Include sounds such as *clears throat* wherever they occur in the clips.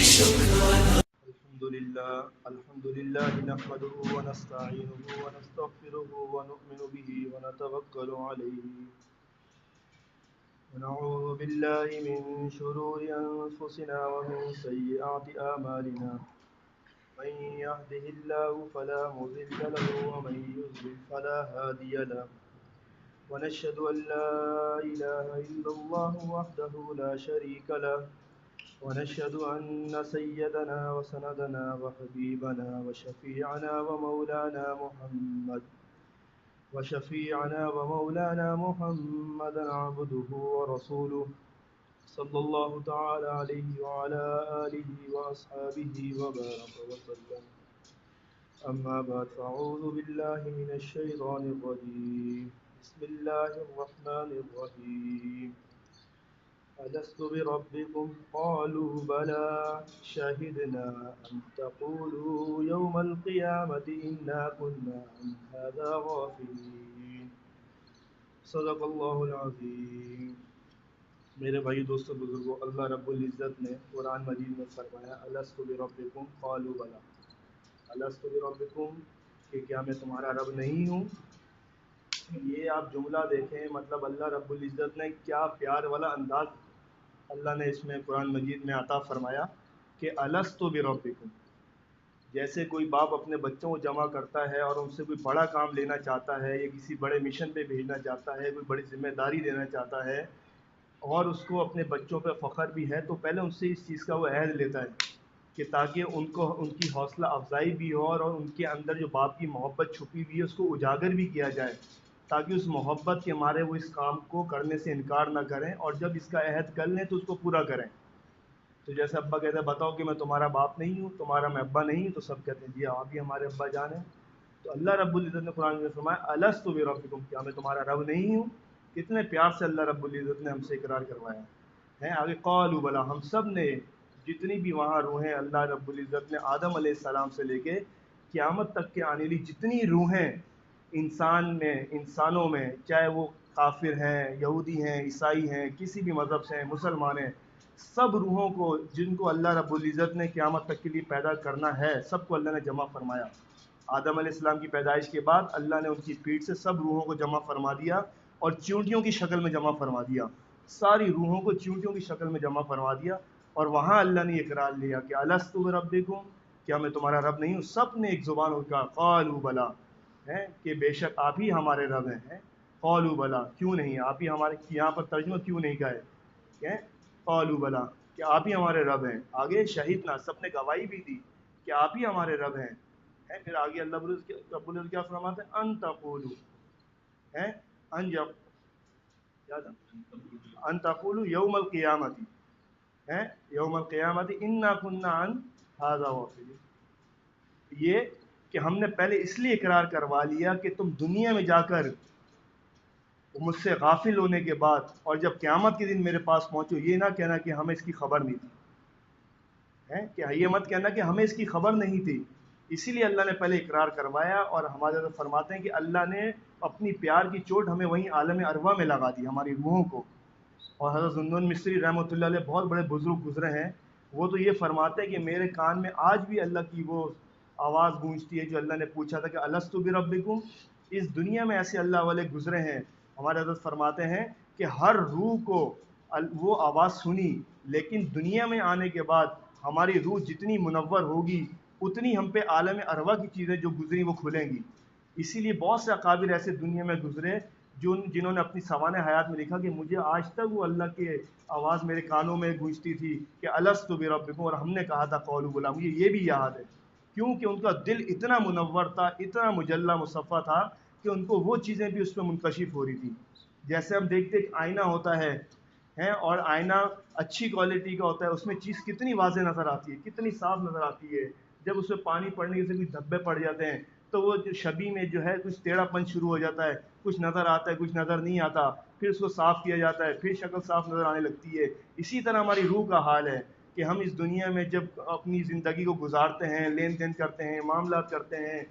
الحمد لله الحمد لله نحمده ونستعينه ونستغفره ونؤمن به ونتوكل عليه. ونعوذ بالله من شرور أنفسنا ومن سيئات أعمالنا. من يهده الله فلا مضل له ومن يضلل فلا هادي له. ونشهد أن لا إله إلا الله وحده لا شريك له. ونشهد أن سيدنا وسندنا وحبيبنا وشفيعنا ومولانا محمد وشفيعنا ومولانا محمدا عبده ورسوله صلى الله تعالى عليه وعلى آله وأصحابه وبارك وسلم. أما بعد فأعوذ بالله من الشيطان الرجيم. بسم الله الرحمن الرحيم. ألست بربكم؟ قالوا بلى. شهدنا أن تقولوا يوم القيامة إنا كنا عن هذا غافلين. صدق اللہ العظیم. میرے بھائی دوستوں بزرگوں اللہ رب العزت نے قرآن مجید میں فرمایا الست بربکم قالوا بلا الست بربکم کہ کیا میں تمہارا رب نہیں ہوں؟ یہ آپ جملہ دیکھیں مطلب اللہ رب العزت نے کیا پیار والا انداز اللہ نے اس میں قرآن مجید میں عطا فرمایا کہ الست بربکم، جیسے کوئی باپ اپنے بچوں کو جمع کرتا ہے اور ان سے کوئی بڑا کام لینا چاہتا ہے، یا کسی بڑے مشن پہ بھیجنا چاہتا ہے، کوئی بڑی ذمہ داری دینا چاہتا ہے اور اس کو اپنے بچوں پہ فخر بھی ہے، تو پہلے ان سے اس چیز کا وہ عہد لیتا ہے کہ تاکہ ان کو ان کی حوصلہ افزائی بھی ہو اور ان کے اندر جو باپ کی محبت چھپی ہوئی ہے، اس کو اجاگر بھی کیا جائے۔ تاکہ اس محبت کے مارے وہ اس کام کو کرنے سے انکار نہ کریں اور جب اس کا عہد کر لیں تو اس کو پورا کریں۔ تو جیسے ابا کہتے ہیں، بتاؤ کہ میں تمہارا باپ نہیں ہوں، تمہارا میں ابا نہیں ہوں، تو سب کہتے ہیں جی ہاں، آپ بھی ہمارے ابا جان ہیں۔ تو اللہ رب العزت نے قرآن میں فرمایا الس تو ربکم کیا میں تمہارا رب نہیں ہوں؟ کتنے پیار سے اللہ رب العزت نے ہم سے اقرار کروایا ہے۔ آگے قالوا بلا، ہم سب نے جتنی بھی وہاں روحیں اللہ رب العزت نے آدم علیہ السلام سے لے کے قیامت تک کے آنے والی جتنی روحیں انسان میں، انسانوں میں، چاہے وہ کافر ہیں، یہودی ہیں، عیسائی ہیں، کسی بھی مذہب سے ہیں، مسلمان ہیں، سب روحوں کو، جن کو اللہ رب العزت نے قیامت تک کے لیے پیدا کرنا ہے، سب کو اللہ نے جمع فرمایا۔ آدم علیہ السلام کی پیدائش کے بعد اللہ نے ان کی پیٹھ سے سب روحوں کو جمع فرما دیا اور چونٹیوں کی شکل میں جمع فرما دیا۔ ساری روحوں کو چونٹیوں کی شکل میں جمع فرما دیا اور وہاں اللہ نے اقرار لیا کہ الست رب دیکھوں کیا میں تمہارا رب نہیں ہوں؟ سب نے ایک زبان ہو کہا قالوا بلا ہے کہ بے شک آپ ہی ہمارے رب ہیں۔ قالوا بلا، کیوں نہیں؟ آپ ہی ہمارے، یہاں پر ترجمہ کیوں نہیں کہا ہے؟ قالوا بلا، کہ آپ ہی ہمارے رب ہیں۔ آگے شہید نہ، سب نے گواہی بھی دی کہ آپ ہی ہمارے رب ہیں۔ ہے پھر آگے اللہ رب العزت کیا فرماتے ہیں؟ ان تقولوا۔ ہے ان جب کیا ان تقولوا یوم القیامت۔ ہے یوم القیامت، انا كنا عن هذا غافلين یہ کہ ہم نے پہلے اس لیے اقرار کروا لیا کہ تم دنیا میں جا کر مجھ سے غافل ہونے کے بعد اور جب قیامت کے دن میرے پاس پہنچو، یہ نہ کہنا کہ ہمیں اس کی خبر نہیں تھی۔ کہ یہ مت کہنا کہ ہمیں اس کی خبر نہیں تھی۔ اسی لیے اللہ نے پہلے اقرار کروایا اور ہمارے فرماتے ہیں کہ اللہ نے اپنی پیار کی چوٹ ہمیں وہیں عالم اروا میں لگا دی، ہماری روحوں کو۔ اور حضرت زندون مصری رحمۃ اللہ علیہ بہت بڑے بزرگ گزرے ہیں۔ وہ تو یہ فرماتے ہیں کہ میرے کان میں آج بھی اللہ کی وہ آواز گونجتی ہے جو اللہ نے پوچھا تھا کہ الست بربکم؟ اس دنیا میں ایسے اللہ والے گزرے ہیں۔ ہمارے حضرت فرماتے ہیں کہ ہر روح کو وہ آواز سنی، لیکن دنیا میں آنے کے بعد ہماری روح جتنی منور ہوگی، اتنی ہم پہ عالم اروا کی چیزیں جو گزری وہ کھلیں گی۔ اسی لیے بہت سے اقابر ایسے دنیا میں گزرے جو جنہوں نے اپنی سوانح حیات میں لکھا کہ مجھے آج تک وہ اللہ کے آواز میرے کانوں میں گونجتی تھی کہ الست بربکم، اور ہم نے کہا تھا قول غلام یہ بھی یاد ہے۔ کیونکہ ان کا دل اتنا منور تھا، اتنا مجلہ مصفہ تھا کہ ان کو وہ چیزیں بھی اس پہ منکشف ہو رہی تھیں۔ جیسے ہم دیکھتے ایک آئینہ ہوتا ہے، ہیں، اور آئینہ اچھی کوالٹی کا ہوتا ہے، اس میں چیز کتنی واضح نظر آتی ہے، کتنی صاف نظر آتی ہے۔ جب اس میں پانی پڑنے سے کچھ دھبے پڑ جاتے ہیں، تو وہ جو شبی میں جو ہے کچھ ٹیڑھا پن شروع ہو جاتا ہے، کچھ نظر آتا ہے، کچھ نظر نہیں آتا، پھر اس کو صاف کیا جاتا ہے، پھر شکل صاف نظر آنے لگتی ہے۔ اسی طرح ہماری روح کا حال ہے۔ کہ ہم اس دنیا میں جب اپنی زندگی کو گزارتے ہیں، لین دین کرتے ہیں، معاملات کرتے ہیں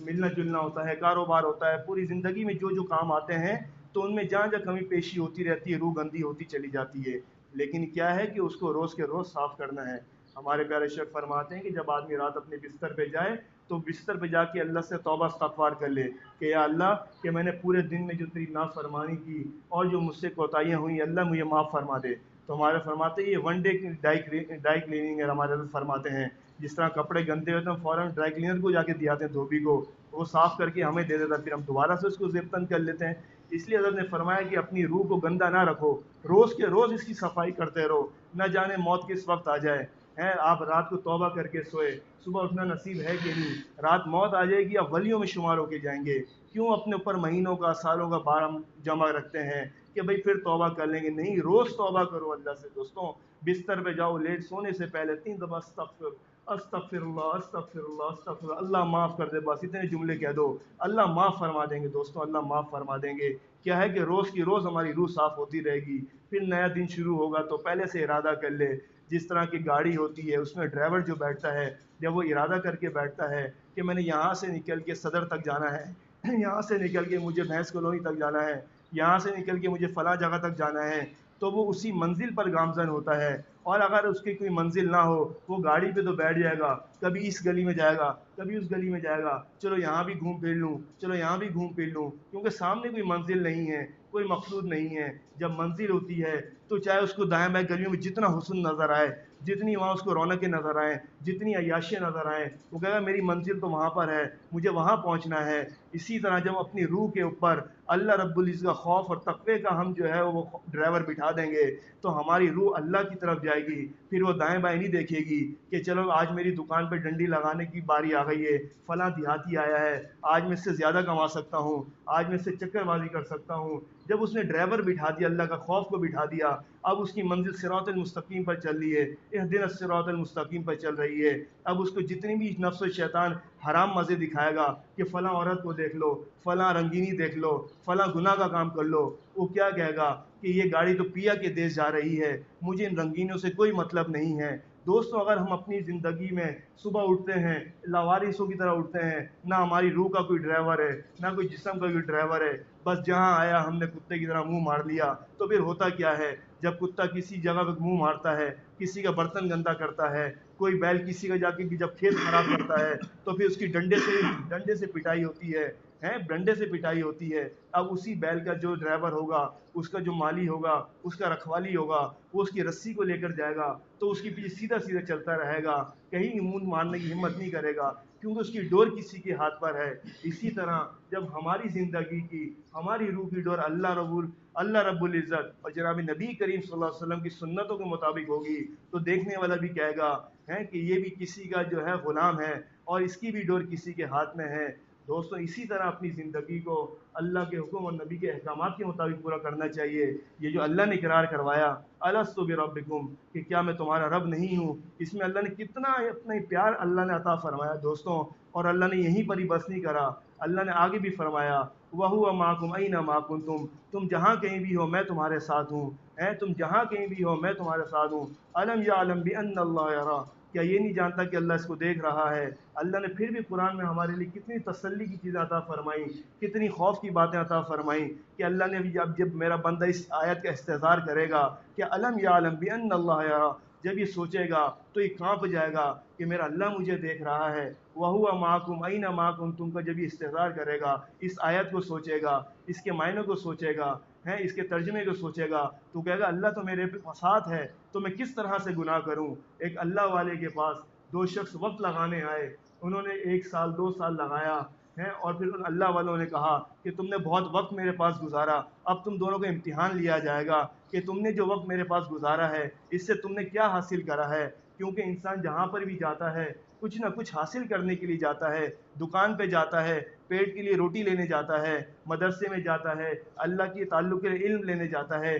ملنا جلنا ہوتا ہے، کاروبار ہوتا ہے، پوری زندگی میں جو جو کام آتے ہیں، تو ان میں جہاں جہاں کمی پیشی ہوتی رہتی ہے، روح گندی ہوتی چلی جاتی ہے۔ لیکن کیا ہے کہ اس کو روز کے روز صاف کرنا ہے۔ ہمارے پیارے شیخ فرماتے ہیں کہ جب آدمی رات اپنے بستر پہ جائے، تو بستر پہ جا کے اللہ سے توبہ استغفار کر لے کہ یا اللہ کہ میں نے پورے دن میں جو تیری نافرمانی کی اور جو مجھ سے کوتاہیاں ہوئیں، اللہ مجھے معاف فرما دے۔ تو ہمارے فرماتے ہیں یہ ون ڈے ڈائی کلیننگ ہے، ہمارے حضرت فرماتے ہیں۔ جس طرح کپڑے گندے ہوتے ہیں فوراً ڈرائی کلینر کو جا کے دیا ہیں، دھوبی کو۔ وہ صاف کر کے ہمیں دے دیتا پھر ہم دوبارہ سے اس کو زبتن کر لیتے ہیں۔ اس لیے حضرت نے فرمایا کہ اپنی روح کو گندا نہ رکھو۔ روز کے روز اس کی صفائی کرتے رہو۔ نہ جانے موت کس وقت آ جائے۔ ہیں، آپ رات کو توبہ کر کے سوئے۔ صبح اٹھنا نصیب ہے کہ نہیں؟ رات موت آ جائے گی آپ ولیوں میں شمار ہو کے جائیں گے۔ کیوں اپنے اوپر مہینوں کا، سالوں کا بار جمع رکھتے ہیں کہ بھائی پھر توبہ کر لیں گے؟ نہیں، روز توبہ کرو اللہ سے، دوستوں۔ بستر پہ جاؤ، لیٹ سونے سے پہلے تین دفعہ استغفر استغفر اللہ استغفر اللہ استغفر اللہ۔ اللہ معاف کر دے، بس اتنے جملے کہہ دو۔ اللہ معاف فرما دیں گے دوستوں، اللہ معاف فرما دیں گے۔ کیا ہے کہ روز کی روز ہماری روح صاف ہوتی رہے گی۔ پھر نیا دن شروع ہوگا تو پہلے سے ارادہ کر لے۔ جس طرح کی گاڑی ہوتی ہے، اس میں ڈرائیور جو بیٹھتا ہے، جب وہ ارادہ کر کے بیٹھتا ہے کہ میں نے یہاں سے نکل کے صدر تک جانا ہے، *clears throat* یہاں سے نکل کے مجھے بھینس کلونی تک جانا ہے، یہاں سے نکل کے مجھے فلاں جگہ تک جانا ہے، تو وہ اسی منزل پر گامزن ہوتا ہے۔ اور اگر اس کی کوئی منزل نہ ہو، وہ گاڑی پہ تو بیٹھ جائے گا، کبھی اس گلی میں جائے گا، کبھی اس گلی میں جائے گا۔ چلو یہاں بھی گھوم پھر لوں، چلو یہاں بھی گھوم پھر لوں، کیونکہ سامنے کوئی منزل نہیں ہے، کوئی مقصود نہیں ہے۔ جب منزل ہوتی ہے تو چاہے اس کو دائیں بائیں گلیوں میں جتنا حسن نظر آئے، جتنی وہاں اس کو رونقیں نظر آئیں، جتنی عیاشیں نظر آئیں، وہ کہے گا میری منزل تو وہاں پر ہے، مجھے وہاں پہنچنا ہے اسی طرح جب اپنی روح کے اوپر اللہ رب العز کا خوف اور تقوی کا ہم جو ہے وہ ڈرائیور بٹھا دیں گے، تو ہماری روح اللہ کی طرف جائے گی۔ پھر وہ دائیں بائیں نہیں دیکھے گی کہ چلو آج میری دکان پہ ڈنڈی لگانے کی باری آ گئی ہے، فلاں دیہاتی آیا ہے، آج میں اس سے زیادہ کما سکتا ہوں، آج میں اس سے چکر بازی کر سکتا ہوں۔ جب اس نے ڈرائیور بٹھا دیا، اللہ کا خوف کو بٹھا دیا، اب اس کی منزل سراط المستقیم پر چل رہی ہے۔ اس دن سراط المستقیم پر چل رہی ہے۔ اب اس کو جتنی بھی نفس و شیطان حرام مزے دکھائے گا کہ فلاں عورت کو دیکھ لو، فلاں رنگینی دیکھ لو، فلاں گناہ کا کام کر لو۔ وہ کیا کہے گا کہ یہ گاڑی تو پیا کے دیش جا رہی ہے، مجھے ان رنگینیوں سے کوئی مطلب نہیں ہے۔ دوستوں، اگر ہم اپنی زندگی میں صبح اٹھتے ہیں، لاوارثوں کی طرح اٹھتے ہیں، نہ ہماری روح کا کوئی ڈرائیور ہے، نہ کوئی جسم کا کوئی ڈرائیور ہے، بس جہاں آیا ہم نے کتے کی طرح منہ مار لیا، تو پھر ہوتا کیا ہے؟ جب کتا کسی جگہ پہ منہ مارتا ہے، کسی کا برتن گندا کرتا ہے کوئی بیل کسی کا جا کے جب کھیت خراب کرتا ہے، تو پھر اس کی ڈنڈے سے ڈنڈے سے پٹائی ہوتی ہے، ہیں؟ ڈنڈے سے پٹائی ہوتی ہے۔ اب اسی بیل کا جو ڈرائیور ہوگا، اس کا جو مالی ہوگا، اس کا رکھوالی ہوگا، وہ اس کی رسی کو لے کر جائے گا، تو اس کے پیچھے سیدھا سیدھا چلتا رہے گا۔ کہیں منہ مارنے کی ہمت نہیں کرے گا، کیونکہ اس کی ڈور کسی کے ہاتھ پر ہے۔ اسی طرح جب ہماری زندگی کی، ہماری روح کی ڈور اللہ رب اللہ رب العزت اور جناب نبی کریم صلی اللہ علیہ وسلم کی سنتوں کے مطابق ہوگی، تو دیکھنے والا بھی کہے گا ہے کہ یہ بھی کسی کا جو ہے غلام ہے اور اس کی بھی ڈور کسی کے ہاتھ میں ہے۔ دوستوں اسی طرح اپنی زندگی کو اللہ کے حکم اور نبی کے احکامات کے مطابق پورا کرنا چاہیے۔ یہ جو اللہ نے قرار کروایا السط ربکم کہ کیا میں تمہارا رب نہیں ہوں؟ اس میں اللہ نے کتنا اپنا پیار اللہ نے عطا فرمایا دوستوں اور اللہ نے یہیں پر ہی بس نہیں کرا، اللہ نے آگے بھی فرمایا وہ معکم این معکم تم تم جہاں کہیں بھی ہو میں تمہارے ساتھ ہوں، اے تم جہاں کہیں بھی ہو میں تمہارے ساتھ ہوں۔ علم یا علم بھی ان اللہ کیا یہ نہیں جانتا کہ اللہ اس کو دیکھ رہا ہے؟ اللہ نے پھر بھی قرآن میں ہمارے لیے کتنی تسلی کی چیزیں عطا فرمائیں، کتنی خوف کی باتیں عطا فرمائیں کہ اللہ نے بھی جب جب میرا بندہ اس آیت کا استظار کرے گا کہ علم یا علم بھی ان اللہ جب یہ سوچے گا تو یہ کانپ جائے گا کہ میرا اللہ مجھے دیکھ رہا ہے۔ وہ معکم این معکم تم کا جب یہ استظار کرے گا، اس آیت کو سوچے گا، اس کے معنوں کو سوچے گا ہے اس کے ترجمے کو سوچے گا، تو کہے گا، اللہ تو میرے ساتھ ہے، تو میں کس طرح سے گناہ کروں؟ ایک اللہ والے کے پاس دو شخص وقت لگانے آئے، انہوں نے ایک سال، دو سال لگایا ہے اور پھر ان اللہ والوں نے کہا کہ تم نے بہت وقت میرے پاس گزارا، اب تم دونوں کا امتحان لیا جائے گا کہ تم نے جو وقت میرے پاس گزارا ہے، اس سے تم نے کیا حاصل کرا ہے؟ کیونکہ انسان جہاں پر بھی جاتا ہے، کچھ نہ کچھ حاصل کرنے کے لیے جاتا ہے، دکان پہ جاتا ہے پیٹ کے لیے روٹی لینے جاتا ہے، مدرسے میں جاتا ہے، اللہ کے تعلق کے علم لینے جاتا ہے۔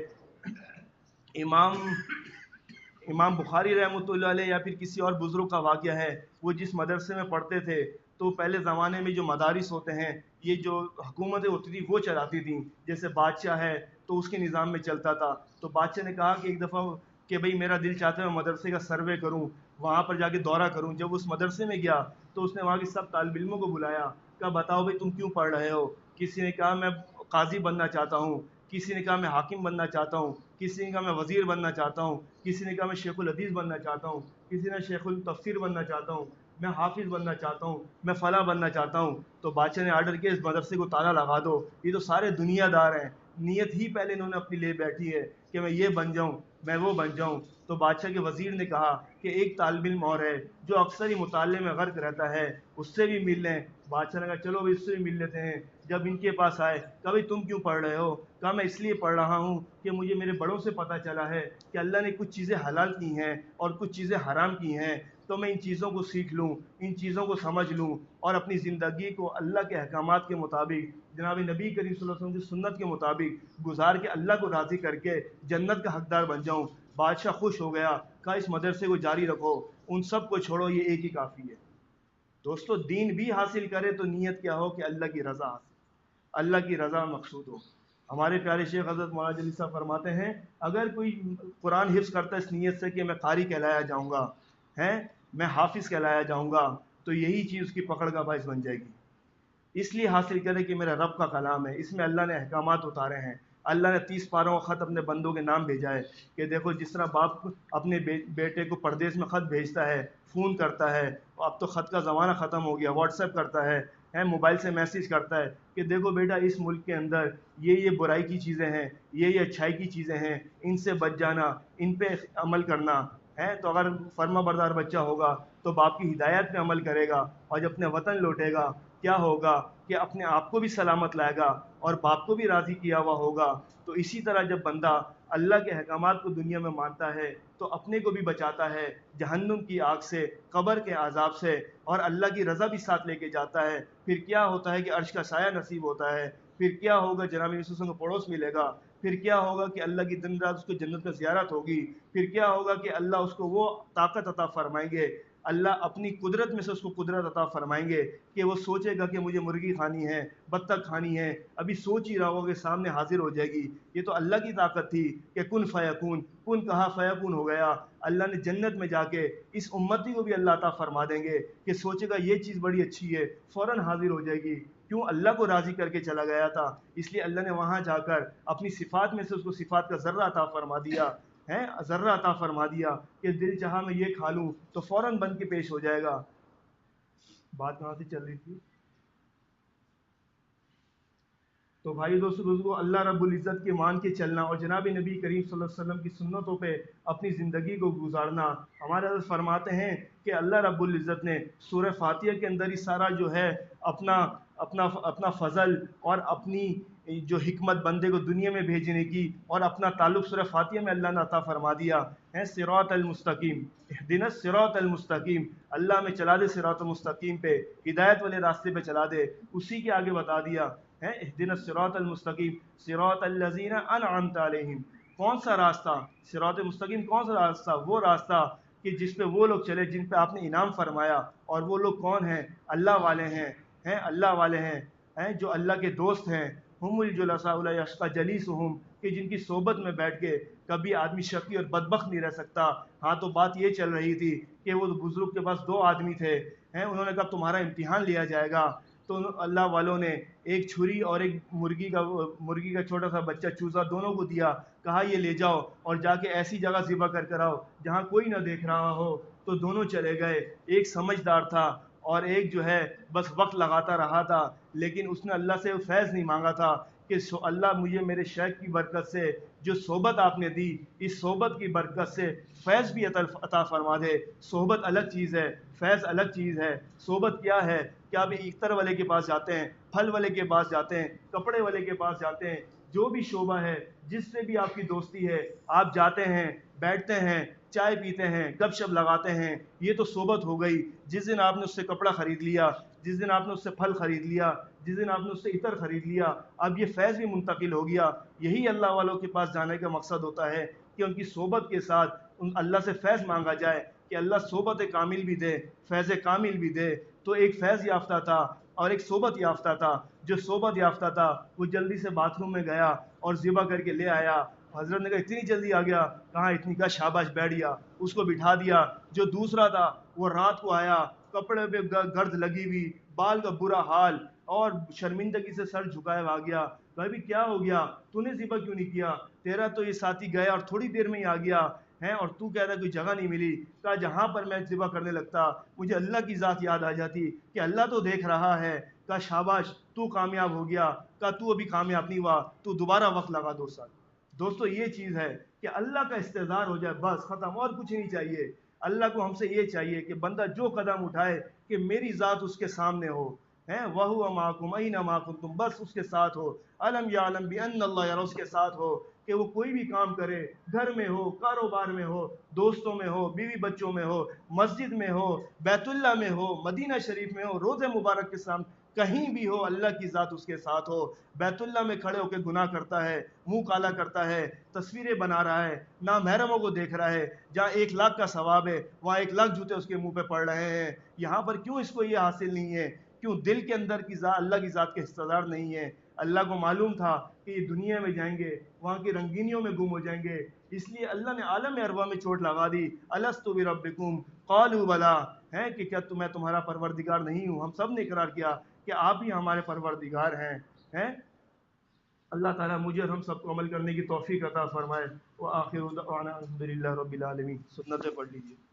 امام امام بخاری رحمۃ اللہ علیہ یا پھر کسی اور بزرگ کا واقعہ ہے، وہ جس مدرسے میں پڑھتے تھے، تو پہلے زمانے میں جو مدارس ہوتے ہیں، یہ جو حکومتیں ہوتی تھیں، وہ چلاتی تھیں۔ جیسے بادشاہ ہے، تو اس کے نظام میں چلتا تھا۔ تو بادشاہ نے کہا کہ ایک دفعہ کہ بھئی میرا دل چاہتا ہے میں مدرسے کا سروے کروں، وہاں پر جا کے دورہ کروں۔ جب اس مدرسے میں گیا، تو اس نے وہاں کے سب طالب علموں کو بلایا۔ کہا بتاؤ بھائی تم کیوں پڑھ رہے ہو؟ کسی نے کہا میں قاضی بننا چاہتا ہوں، کسی نے کہا میں حاکم بننا چاہتا ہوں، کسی نے کہا میں وزیر بننا چاہتا ہوں، کسی نے کہا میں شیخ الحدیث بننا چاہتا ہوں، کسی نے شیخ التفسیر بننا چاہتا ہوں، میں حافظ بننا چاہتا ہوں، میں فلاں بننا چاہتا ہوں۔ تو بادشاہ نے آرڈر کیا، اس مدرسے کو تالا لگا دو۔ یہ تو سارے دنیا دار ہیں۔ نیت ہی پہلے انہوں نے اپنی لے بیٹھی ہے کہ میں یہ بن جاؤں، میں وہ بن جاؤں۔ تو بادشاہ کے وزیر نے کہا کہ ایک طالب علم اور ہے جو اکثر ہی مطالعے میں غرق رہتا ہے، اس سے بھی مل لیں۔ بادشاہ نے کہا، چلو اس سے بھی مل لیتے ہیں۔ جب ان کے پاس آئے کبھی تم کیوں پڑھ رہے ہو؟ کہا، میں اس لیے پڑھ رہا ہوں کہ مجھے میرے بڑوں سے پتہ چلا ہے کہ اللہ نے کچھ چیزیں حلال کی ہیں اور کچھ چیزیں حرام کی ہیں۔ تو میں ان چیزوں کو سیکھ لوں، ان چیزوں کو سمجھ لوں اور اپنی زندگی کو اللہ کے احکامات کے مطابق، جناب نبی کریم صلی اللہ علیہ وسلم کی سنت کے مطابق گزار کے اللہ کو راضی کر کے جنت کا حقدار بن جاؤں۔ بادشاہ خوش ہو گیا، کہا، اس مدرسے کو جاری رکھو، ان سب کو چھوڑو، یہ ایک ہی کافی ہے۔ دوستو، دین بھی حاصل کرے تو نیت کیا ہو کہ اللہ کی رضا حاصل اللہ کی رضا مقصود ہو۔ ہمارے پیارے شیخ حضرت مولانا جلی صاحب فرماتے ہیں، اگر کوئی قرآن حفظ کرتا ہے اس نیت سے کہ میں قاری کہلایا جاؤں گا، ہیں، میں حافظ کہلایا جاؤں گا، تو یہی چیز اس کی پکڑ کا باعث بن جائے گی۔ اس لیے حاصل کرے کہ میرا رب کا کلام ہے، اس میں اللہ نے احکامات اتارے ہیں۔ اللہ نے تیس پاروں کا خط اپنے بندوں کے نام بھیجا ہے کہ دیکھو جس طرح باپ اپنے بیٹے کو پردیس میں خط بھیجتا ہے، فون کرتا ہے، اب تو خط کا زمانہ ختم ہو گیا، واٹس ایپ کرتا ہے ہے موبائل سے میسیج کرتا ہے کہ دیکھو بیٹا اس ملک کے اندر یہ یہ برائی کی چیزیں ہیں، یہ یہ اچھائی کی چیزیں ہیں، ان سے بچ جانا، ان پہ عمل کرنا ہے تو اگر فرما بردار بچہ ہوگا تو باپ کی ہدایت پہ عمل کرے گا اور جب اپنے وطن لوٹے گا کیا ہوگا کہ اپنے آپ کو بھی سلامت لائے گا اور باپ کو بھی راضی کیا ہوا ہوگا۔ تو اسی طرح جب بندہ اللہ کے احکامات کو دنیا میں مانتا ہے، تو اپنے کو بھی بچاتا ہے، جہنم کی آگ سے، قبر کے عذاب سے، اور اللہ کی رضا بھی ساتھ لے کے جاتا ہے۔ پھر کیا ہوتا ہے کہ عرش کا سایہ نصیب ہوتا ہے۔ پھر کیا ہوگا جناب یوسف کو پڑوس ملے گا۔ پھر کیا ہوگا کہ اللہ کی دن رات اس کو جنت میں زیارت ہوگی۔ پھر کیا ہوگا کہ اللہ اس کو وہ طاقت عطا فرمائیں گے۔ اللہ اپنی قدرت میں سے اس کو قدرت عطا فرمائیں گے کہ وہ سوچے گا کہ مجھے مرغی کھانی ہے بطخ کھانی ہے، ابھی سوچ ہی رہا ہوگا کہ سامنے حاضر ہو جائے گی۔ یہ تو اللہ کی طاقت تھی کہ کن فیکون، کن کہا فیکون ہو گیا۔ اللہ نے جنت میں جا کے اس امتی کو بھی اللہ عطا فرما دیں گے کہ سوچے گا یہ چیز بڑی اچھی ہے، فوراً حاضر ہو جائے گی۔ کیوں اللہ کو راضی کر کے چلا گیا تھا؟ اس لیے اللہ نے وہاں جا کر اپنی صفات میں سے اس کو صفات کا ذرہ عطا فرما دیا۔ ہے ذرہ عطا فرما دیا کہ دل چاہا میں یہ کھا لوں تو فوراً بن کے پیش ہو جائے گا۔ بات کہاں سے چل رہی تھی؟ تو بھائی دوست بزرگوں اللہ رب العزت کے مان کے چلنا اور جناب نبی کریم صلی اللہ علیہ وسلم کی سنتوں پہ اپنی زندگی کو گزارنا۔ ہمارے حضرت فرماتے ہیں کہ اللہ رب العزت نے سورہ فاتحہ کے اندر ہی سارا جو ہے اپنا اپنا اپنا فضل اور اپنی جو حکمت بندے کو دنیا میں بھیجنے کی اور اپنا تعلق سورہ فاتحہ میں اللہ نے عطا فرما دیا ہے سراط المستقیم دن سراط المستقیم، اللہ میں چلا دے سراط المستقیم پہ، ہدایت والے راستے پہ چلا دے، اسی کے آگے بتا دیا ہے دن سراط المستقیم سراط الزین انعمت علیہم۔ کون سا راستہ؟ سراط المستقیم کون سا راستہ؟ وہ راستہ کہ جس پہ وہ لوگ چلے جن پہ آپ نے انعام فرمایا اور وہ لوگ کون ہیں؟ اللہ والے ہیں ہیں اللہ والے ہیں ہیں جو اللہ کے دوست ہیں۔ ہم الجلساء الشقا جلیس ہم کہ جن کی صحبت میں بیٹھ کے کبھی آدمی شقی اور بدبخت نہیں رہ سکتا۔ ہاں تو بات یہ چل رہی تھی کہ وہ بزرگ کے پاس دو آدمی تھے، ہیں، انہوں نے کہا تمہارا امتحان لیا جائے گا۔ تو اللہ والوں نے ایک چھری اور ایک مرغی کا مرغی کا چھوٹا سا بچہ چوزا دونوں کو دیا، کہا، یہ لے جاؤ اور جا کے ایسی جگہ ذبح کر کر آؤ جہاں کوئی نہ دیکھ رہا ہو۔ تو دونوں چلے گئے۔ ایک سمجھدار تھا اور ایک جو ہے، بس وقت لگاتا رہا تھا۔ لیکن اس نے اللہ سے فیض نہیں مانگا تھا کہ اللہ مجھے میرے شیخ کی برکت سے جو صحبت آپ نے دی، اس صحبت کی برکت سے فیض بھی عطا فرما دے۔ صحبت الگ چیز ہے، فیض الگ چیز ہے۔ صحبت کیا ہے؟ کیا ابھی اختر والے کے پاس جاتے ہیں، پھل والے کے پاس جاتے ہیں، کپڑے والے کے پاس جاتے ہیں، جو بھی شعبہ ہے، جس سے بھی آپ کی دوستی ہے، آپ جاتے ہیں، بیٹھتے ہیں، چائے پیتے ہیں، گپ شپ لگاتے ہیں، یہ تو صحبت ہو گئی۔ جس دن آپ نے اس سے کپڑا خرید لیا جس دن آپ نے اس سے پھل خرید لیا، جس دن آپ نے اس سے عطر خرید لیا، اب یہ فیض بھی منتقل ہو گیا۔ یہی اللہ والوں کے پاس جانے کا مقصد ہوتا ہے کہ ان کی صحبت کے ساتھ ان اللہ سے فیض مانگا جائے، کہ اللہ صحبت کامل بھی دے، فیض کامل بھی دے۔ تو ایک فیض یافتہ تھا اور ایک صحبت یافتہ تھا۔ جو صحبت یافتہ تھا، وہ جلدی سے باتھ روم میں گیا اور ذبح کر کے لے آیا۔ حضرت نے کہا، اتنی جلدی آ گیا، کہاں اتنی کا شاباش بیٹھ گیا، اس کو بٹھا دیا، جو دوسرا تھا، وہ رات کو آیا، کپڑے پہ گرد لگی ہوئی، بال کا برا حال، اور شرمندگی سے سر جھکائے آ گیا، بھائی بھی کیا ہو گیا؟ تو نے ذبح کیوں نہیں کیا؟ تیرا تو یہ ساتھی گیا اور تھوڑی دیر میں ہی آ گیا ہے اور تو کہہ رہا کوئی جگہ نہیں ملی۔ کہا، جہاں پر میں ذبح کرنے لگتا، مجھے اللہ کی ذات یاد آ جاتی کہ اللہ تو دیکھ رہا ہے۔ کہا، شاباش، تو کامیاب ہو گیا۔ کہا، تو ابھی کامیاب نہیں ہوا، تو دوبارہ وقت لگا دو سال دوستو، یہ چیز ہے کہ اللہ کا استظار ہو جائے، بس ختم، اور کچھ نہیں چاہیے۔ اللہ کو ہم سے یہ چاہیے کہ بندہ جو قدم اٹھائے کہ میری ذات اس کے سامنے ہو، ہیں وہ ماکم این ماکم تم بس اس کے ساتھ ہو۔ علم یا علم بھی ان اللہ یا اس کے ساتھ ہو کہ وہ کوئی بھی کام کرے، گھر میں ہو، کاروبار میں ہو، دوستوں میں ہو، بیوی بچوں میں ہو، مسجد میں ہو، بیت اللہ میں ہو، مدینہ شریف میں ہو روز مبارک کے سامنے کہیں بھی ہو، اللہ کی ذات اس کے ساتھ ہو، بیت اللہ میں کھڑے ہو کے گناہ کرتا ہے، منہ کالا کرتا ہے، تصویریں بنا رہا ہے، نہ محرموں کو دیکھ رہا ہے، جہاں ایک لاکھ کا ثواب ہے، وہاں ایک لاکھ جوتے اس کے منہ پہ پڑ رہے ہیں۔ یہاں پر کیوں اس کو یہ حاصل نہیں ہے؟ کیوں دل کے اندر کی ذات، اللہ کی ذات کے حصہ دار نہیں ہے؟ اللہ کو معلوم تھا کہ یہ دنیا میں جائیں گے، وہاں کی رنگینیوں میں گم ہو جائیں گے، اس لیے اللہ نے عالم اروا میں چوٹ لگا دی۔ السط بربکم، قالوا بلا ہے کہ کیا تمہیں تمہارا پروردگار نہیں ہوں؟ ہم سب نے اقرار کیا کہ آپ ہی ہمارے پروردگار ہیں ہیں؟ اللہ تعالیٰ مجھے اور ہم سب کو عمل کرنے کی توفیق عطا فرمائے۔ وہ آخر الحمد للہ رب العالمین۔ سنتیں پڑھ لیجیے